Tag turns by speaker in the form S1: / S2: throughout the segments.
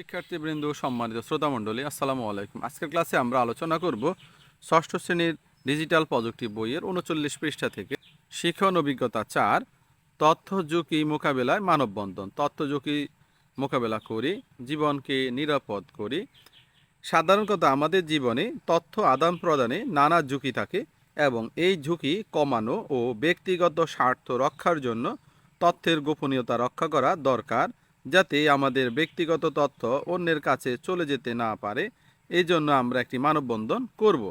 S1: শিক্ষার্থীবৃন্দ, সম্মানিত শ্রোতামণ্ডলী, আসসালামু আলাইকুম। আজকের ক্লাসে আমরা আলোচনা করব ষষ্ঠ শ্রেণির ডিজিটাল প্রযুক্তি বইয়ের উনচল্লিশ পৃষ্ঠা থেকে শিক্ষণ অভিজ্ঞতা চার, তথ্য ঝুঁকি মোকাবেলায় মানববন্ধন। তথ্য ঝুঁকি মোকাবেলা করি, জীবনকে নিরাপদ করি। সাধারণ কথা আমাদের জীবনে তথ্য আদান প্রদানে নানা ঝুঁকি থাকে এবং এই ঝুঁকি কমানো ও ব্যক্তিগত স্বার্থ রক্ষার জন্য তথ্যের গোপনীয়তা রক্ষা করা দরকার। যাতে আমাদের ব্যক্তিগত তথ্য অন্যের কাছে চলে যেতে না পারে এই জন্য আমরা একটি মানববন্ধন করব।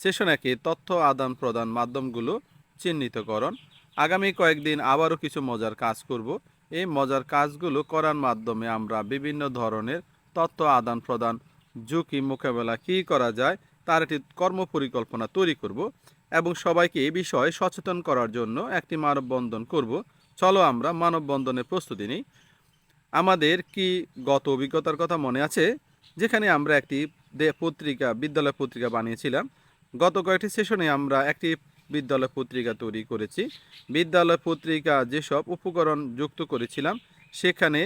S1: সেশন একে তথ্য আদান প্রদান মাধ্যমগুলো চিহ্নিতকরণ। আগামী কয়েকদিন আবারও কিছু মজার কাজ করব। এই মজার কাজগুলো করার মাধ্যমে আমরা বিভিন্ন ধরনের তথ্য আদান প্রদান, ঝুঁকি মোকাবেলা কী করা যায়, তার একটি কর্ম পরিকল্পনা তৈরি করব এবং সবাইকে এই বিষয়ে সচেতন করার জন্য একটি মানববন্ধন করব। চলো আমরা মানববন্ধনের প্রস্তুতি নিই। আমাদের কি গত অভিজ্ঞতার কথা মনে আছে? যেখানে আমরা একটি পত্রিকা, বিদ্যালয় পত্রিকা বানিয়েছিলাম। গত কয়েকটি সেশনে আমরা একটি বিদ্যালয় পত্রিকা তৈরি করেছি। বিদ্যালয় পত্রিকা যেসব উপকরণ যুক্ত করেছিলাম, সেখানে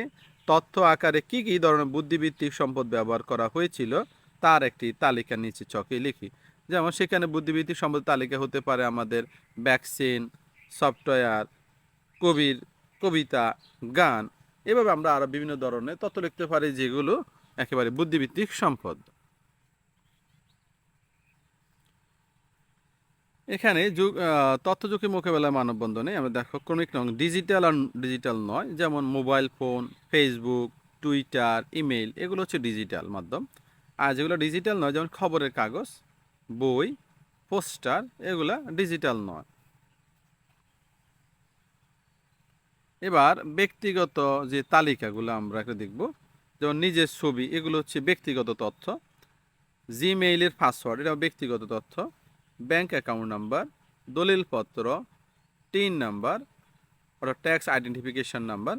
S1: তথ্য আকারে কি কি ধরনের বুদ্ধিবৃত্তিক সম্পদ ব্যবহার করা হয়েছিল, তার একটি তালিকা নিচে চকে লিখি। যেমন, সেখানে বুদ্ধিবৃত্তিক সম্পদ তালিকা হতে পারে আমাদের ভ্যাকসিন সফটওয়্যার কবির, কবিতা, গান এভাবে আমরা আরও বিভিন্ন ধরনের তথ্য লিখতে পারি যেগুলো একেবারে বুদ্ধিভিত্তিক সম্পদ। এখানে যুগ তথ্য ঝুঁকি মানববন্ধনে আমরা দেখো ক্রমিক নং ডিজিটাল আর ডিজিটাল নয়, যেমন mobile phone, Facebook, Twitter, email, এগুলো হচ্ছে ডিজিটাল মাধ্যম। আর যেগুলো ডিজিটাল নয়, যেমন খবরের কাগজ, বই, পোস্টার, এগুলা ডিজিটাল নয়। এবার ব্যক্তিগত যে তালিকাগুলো আমরা একটা দেখব, যেমন নিজের ছবি, এগুলো হচ্ছে ব্যক্তিগত তথ্য জিমেইলের পাসওয়ার্ড এটা ব্যক্তিগত তথ্য ব্যাংক অ্যাকাউন্ট নাম্বার দলিলপত্র টিন নাম্বার অর্থাৎ ট্যাক্স আইডেন্টিফিকেশন নাম্বার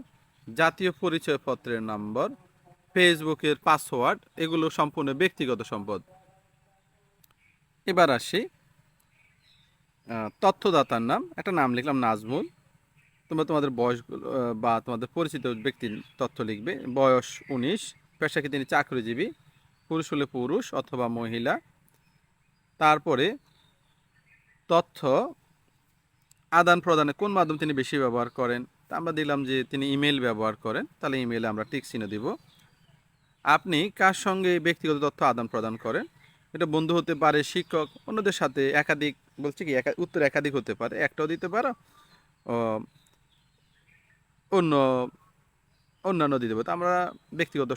S1: জাতীয় পরিচয়পত্রের নাম্বার ফেসবুকের পাসওয়ার্ড এগুলো সম্পূর্ণ ব্যক্তিগত সম্পদ। এবার আসি তথ্যদাতার নাম, একটা নাম লিখলাম নাজমুল। তোমরা তোমাদের বয়সগুলো বা তোমাদের পরিচিত ব্যক্তির তথ্য লিখবে। বয়স উনিশ, পেশাকে তিনি চাকরিজীবী, পুরুষ হলে পুরুষ অথবা মহিলা। তারপরে তথ্য আদান প্রদানে কোন মাধ্যম তিনি বেশি ব্যবহার করেন? তা আমরা দিলাম যে তিনি ইমেল ব্যবহার করেন, তাহলে ইমেলে আমরা টিক চিহ্ন দিব। আপনি কার সঙ্গে ব্যক্তিগত তথ্য আদান প্রদান করেন? এটা বন্ধু হতে পারে, শিক্ষক, অন্যদের সাথে একাধিক, বলছি কি, একা, উত্তর একাধিক হতে পারে, একটাও দিতে পারো। অন্য, অন্যান্য দিতে পারে তো আমরা ব্যক্তিগত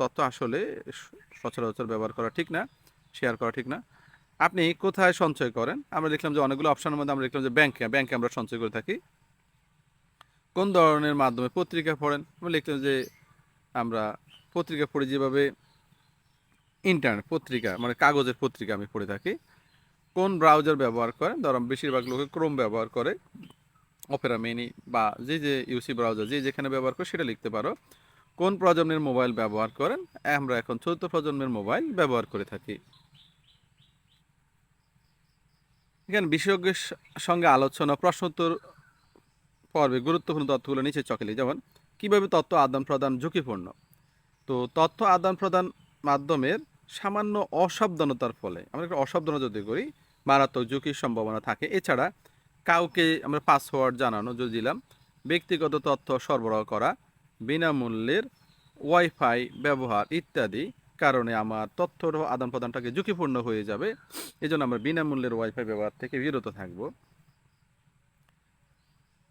S1: তথ্য আসলে সচরাচর ব্যবহার করা ঠিক না শেয়ার করা ঠিক না। আপনি কোথায় সঞ্চয় করেন? আমরা দেখলাম যে অনেকগুলো অপশনের মধ্যে আমরা দেখলাম যে ব্যাংকে ব্যাংকে আমরা সঞ্চয় করে থাকি। কোন ধরনের মাধ্যমে পত্রিকা পড়েন? আমরা লিখলাম যে আমরা পত্রিকা পড়ি যেভাবে ইন্টারনেট পত্রিকা মানে কাগজের পত্রিকা আমি পড়ে থাকি। কোন ব্রাউজার ব্যবহার করেন? ধরুন বেশিরভাগ লোকে ক্রোম ব্যবহার করে। অপেরা মিনি বা যে যে ইউসি ব্রাউজার যে যেখানে ব্যবহার করে সেটা লিখতে পারো। কোন প্রজন্মের মোবাইল ব্যবহার করেন? আমরা এখন চতুর্থ প্রজন্মের মোবাইল ব্যবহার করে থাকি। এখানে বিশেষজ্ঞের সঙ্গে আলোচনা, প্রশ্নোত্তর পর্বে গুরুত্বপূর্ণ তথ্যগুলো নিচে চকেলি। যেমন, কীভাবে তথ্য আদান প্রদান ঝুঁকিপূর্ণ? তো তথ্য আদান প্রদান মাধ্যমের সামান্য অসাবধানতার ফলে, আমরা একটা অসাবধানতা যদি করি, মারাত্মক ঝুঁকির সম্ভাবনা থাকে। এছাড়া কাউকে আমরা পাসওয়ার্ড জানানো যদি দিলাম, ব্যক্তিগত তথ্য সরবরাহ করা, বিনামূল্যের ওয়াইফাই ব্যবহার ইত্যাদি কারণে আমার তথ্য আদান প্রদানটাকে ঝুঁকিপূর্ণ হয়ে যাবে। এই জন্য আমরা বিনামূল্যের ওয়াইফাই ব্যবহার থেকে বিরত থাকব।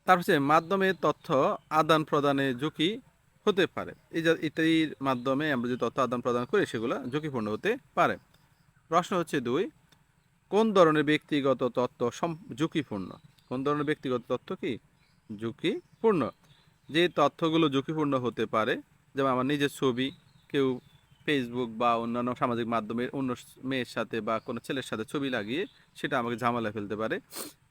S1: তার হচ্ছে মাধ্যমে তথ্য আদান প্রদানে ঝুঁকি হতে পারে। এই ইত্যাদির মাধ্যমে আমরা যে তথ্য আদান প্রদান করি, সেগুলো ঝুঁকিপূর্ণ হতে পারে। প্রশ্ন হচ্ছে দুই কোন ধরনের ব্যক্তিগত তথ্য ঝুঁকিপূর্ণ? কোন ধরনের ব্যক্তিগত তথ্য কি? ঝুঁকিপূর্ণ। যে তথ্যগুলো ঝুঁকিপূর্ণ হতে পারে, যেমন আমার নিজের ছবি, কেউ ফেসবুক বা অন্যান্য সামাজিক মাধ্যমে অন্য মেয়ের সাথে বা কোনো ছেলের সাথে ছবি লাগিয়ে সেটা আমাকে ঝামেলা ফেলতে পারে।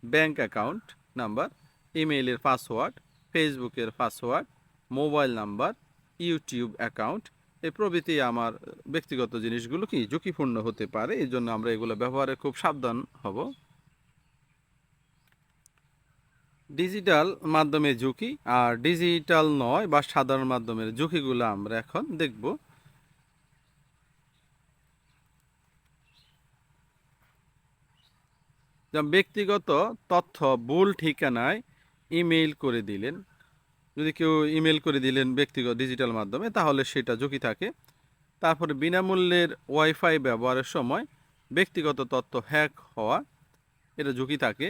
S1: ব্যাংক অ্যাকাউন্ট নাম্বার, ইমেইলের পাসওয়ার্ড ফেসবুকের password, mobile number, YouTube account এ প্রভৃতি আমার ব্যক্তিগত জিনিসগুলো কি ঝুঁকিপূর্ণ হতে পারে? এই জন্য আমরা এগুলো ব্যবহারে খুব সাবধান হব। ডিজিটাল মাধ্যমে ঝুঁকি আর ডিজিটাল নয় বা সাধারণ মাধ্যমের ঝুঁকিগুলো আমরা এখন দেখব। ব্যক্তিগত তথ্য ভুল ঠিকানায় ইমেইল করে দিলেন যদি কেউ ইমেল করে দিলেন ব্যক্তিগত ডিজিটাল মাধ্যমে, তাহলে সেটা ঝুঁকি থাকে। তারপরে বিনামূল্যের ওয়াইফাই ব্যবহারের সময় ব্যক্তিগত তথ্য হ্যাক হওয়া, এটা ঝুঁকি থাকে।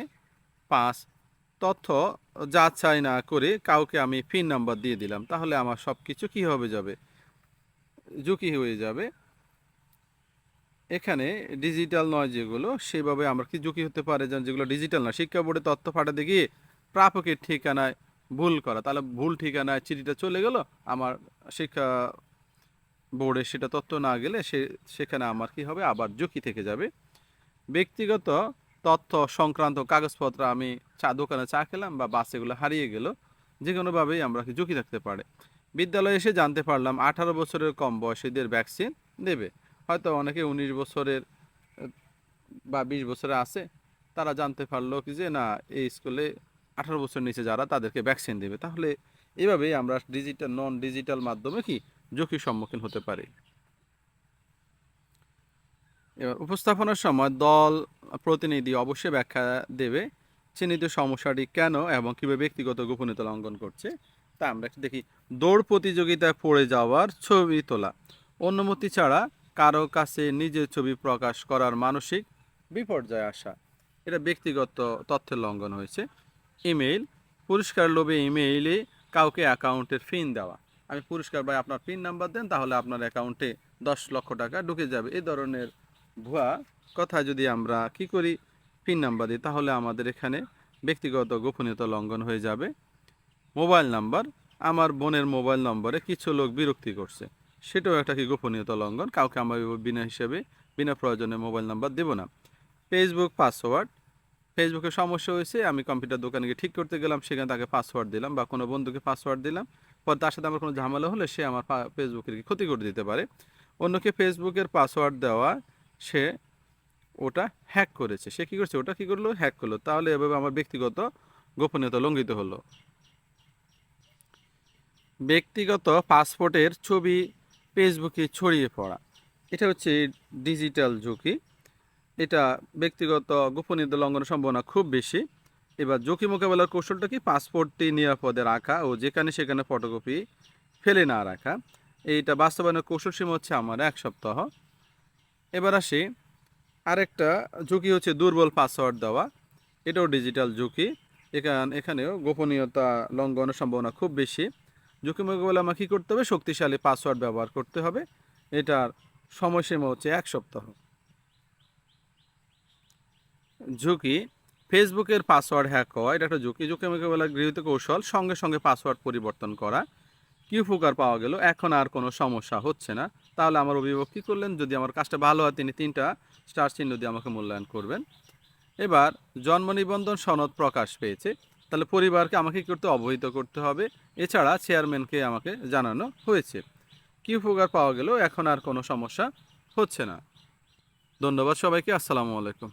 S1: পাঁচ, তথ্য যাচাই না করে কাউকে আমি পিন নাম্বার দিয়ে দিলাম, তাহলে আমার সব কিছু কী হবে যাবে? ঝুঁকি হয়ে যাবে। এখানে ডিজিটাল নয় যেগুলো, সেভাবে আমরা কি ঝুঁকি হতে পারে যেগুলো ডিজিটাল না। শিক্ষা বোর্ডে তথ্য পাঠাতে গিয়ে প্রাপকের ঠিকানায় ভুল করা। তাহলে ভুল ঠিকানায় চিঠিটা চলে গেল, আমার শিক্ষা বোর্ডে সেটা তথ্য না গেলে সে, সেখানে আমার কি হবে? আবার ঝুঁকি থেকে যাবে। ব্যক্তিগত তথ্য সংক্রান্ত কাগজপত্র আমি চা, দোকানে চা খেলাম বা বাস এগুলো হারিয়ে গেল যে কোনোভাবেই আমরা কি ঝুঁকি থাকতে পারে। বিদ্যালয়ে এসে জানতে পারলাম, আঠারো বছরের কম বয়সীদের ভ্যাকসিন দেবে। হয়তো অনেকে উনিশ বছরের, বা বিশ বছরে আছে, তারা জানতে পারল কি যে না, এই স্কুলে আঠারো বছর নিচে যারা তাদেরকে ভ্যাকসিন দেবে। তাহলে এভাবেই আমরা ডিজিটাল নন ডিজিটাল মাধ্যমে কি ঝুঁকির সম্মুখীন হতে পারি। এবার উপস্থাপনার সময় দল, প্রতিনিধি অবশ্যই ব্যাখ্যা দেবে চিহ্নিত সমস্যাটি কেন এবং কীভাবে ব্যক্তিগত গোপনীয়তা লঙ্ঘন করছে তা আমরা দেখি। দৌড় প্রতিযোগিতায় পড়ে যাওয়ার ছবি তোলা। অনুমতি ছাড়া কারও কাছে নিজের ছবি প্রকাশ করার মানসিক বিপর্যয় আসা। এটা ব্যক্তিগত তথ্যের লঙ্ঘন হয়েছে। ইমেইল পুরস্কার লোভে ইমেইলে কাউকে অ্যাকাউন্টের ফিন দেওয়া। আমি পুরস্কার বা আপনার পিন নাম্বার দেন, তাহলে আপনার অ্যাকাউন্টে দশ লক্ষ টাকা ঢুকে যাবে। এই ধরনের ভুয়া কথা যদি আমরা কি করি, পিন নাম্বার দিই, তাহলে আমাদের এখানে ব্যক্তিগত গোপনীয়তা লঙ্ঘন হয়ে যাবে। মোবাইল নাম্বার, আমার বোনের মোবাইল নম্বরে কিছু লোক বিরক্তি করছে। সেটাও একটা কি গোপনীয়তা লঙ্ঘন? কাউকে আমার বিনা হিসেবে, বিনা প্রয়োজনে মোবাইল নাম্বার দেব না। ফেসবুক পাসওয়ার্ড ফেসবুকে সমস্যা হয়েছে, আমি কম্পিউটার দোকানে গিয়ে ঠিক করতে গেলাম, সেখানে তাকে পাসওয়ার্ড দিলাম বা কোনো বন্ধুকে পাসওয়ার্ড দিলাম। পর তার সাথে আমার কোনো ঝামেলা হলে সে আমার ফেসবুকের ক্ষতি করে দিতে পারে। অন্যকে ফেসবুকের পাসওয়ার্ড দেওয়া, সে ওটা হ্যাক করেছে। সে কী করছে? ওটা কী করল? হ্যাক করল। তাহলে এভাবে আমার ব্যক্তিগত গোপনীয়তা লঙ্ঘিত হলো। ব্যক্তিগত পাসপোর্টের ছবি ফেসবুকে ছড়িয়ে পড়া। এটা হচ্ছে ডিজিটাল ঝুঁকি। এটা ব্যক্তিগত গোপনীয়তা লঙ্ঘনের সম্ভাবনা খুব বেশি। এবার ঝুঁকি মোকাবেলার কৌশলটা কি? পাসপোর্টটি নিরাপদে রাখা ও যেখানে সেখানে ফটোকপি ফেলে না রাখা। এইটা বাস্তবায়নের কৌশল সীমা হচ্ছে আমার এক সপ্তাহ। এবার আসি, আরেকটা ঝুঁকি হচ্ছে দুর্বল পাসওয়ার্ড দেওয়া। এটাও ডিজিটাল ঝুঁকি। এখান, এখানেও গোপনীয়তা লঙ্ঘনের সম্ভাবনা খুব বেশি। ঝুঁকি মোকাবেলা আমার কী করতে হবে? শক্তিশালী পাসওয়ার্ড ব্যবহার করতে হবে। এটার সময়সীমা হচ্ছে এক সপ্তাহ। ঝুঁকি, ফেসবুকের পাসওয়ার্ড হ্যাক হওয়া, এটা একটা ঝুঁকি। ঝুঁকি মোকাবেলা গৃহীত কৌশল, সঙ্গে সঙ্গে পাসওয়ার্ড পরিবর্তন করা। কিউ উপকার পাওয়া গেল? এখন আর কোনো সমস্যা হচ্ছে না। তাহলে আমার অভিভাবক কী করলেন? যদি আমার কাজটা ভালো হয়, তিনি তিনটা স্টার চিহ্ন দিয়ে আমাকে মূল্যায়ন করবেন। এবার, জন্ম নিবন্ধন সনদ প্রকাশ পেয়েছে। তাহলে পরিবারকে আমাকে কী করতে? অবহিত করতে হবে। এছাড়া চেয়ারম্যানকে আমাকে জানানো হয়েছে। কিউ ফুকার পাওয়া গেল? এখন আর কোনো সমস্যা হচ্ছে না। ধন্যবাদ সবাইকে। আসসালামু আলাইকুম।